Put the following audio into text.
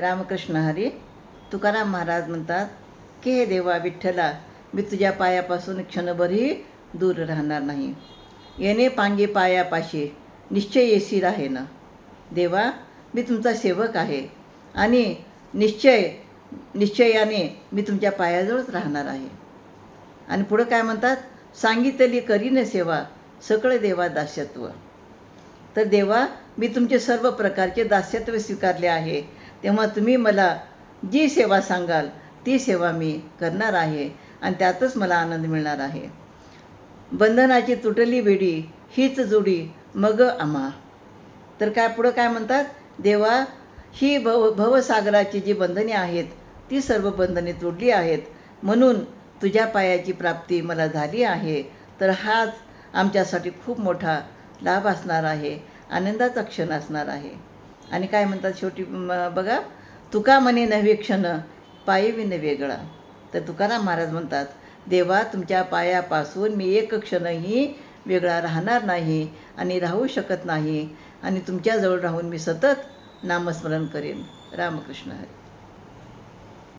रामकृष्ण हरी तुकाराम महाराज म्हणतात की हे देवा विठ्ठला मी तुझ्या पायापासून क्षणभरही दूर राहणार नाही. येणे पांगे पायापाशी निश्चय येसी राहे ना. देवा मी तुमचा सेवक आहे आणि निश्चय निश्चयाने मी तुमच्या पायाजवळच राहणार आहे. आणि पुढं काय म्हणतात सांगितली करीन सेवा सकळ देवा दास्यत्व. तर देवा मी तुमचे सर्व प्रकारचे दास्यत्व स्वीकारले आहे. तेव्हा तुम्ही मला जी सेवा सांगाल ती सेवा मी करणार आहे आणि त्यातच मला आनंद मिळणार आहे. बंधनाची तुटली बेडी हीच जोडी मग आम्हा. तर काय पुढं काय म्हणतात? देवा ही भव भवसागराची जी बंधने आहेत ती सर्व बंधने तोडली आहेत. म्हणून तुझ्या पायाची प्राप्ती मला झाली आहे. तर हाच आमच्यासाठी खूप मोठा लाभ असणार आहे. आनंदाचा क्षण असणार आहे. आणि काय म्हणतात शेवटी बघा तुका म्हणे नव्हे क्षण पायी विन वेगळा तर तुकाराम महाराज म्हणतात देवा तुमच्या पायापासून मी एक क्षणही वेगळा राहणार नाही आणि राहू शकत नाही आणि तुमच्याजवळ राहून मी सतत नामस्मरण करेन. रामकृष्ण हरी.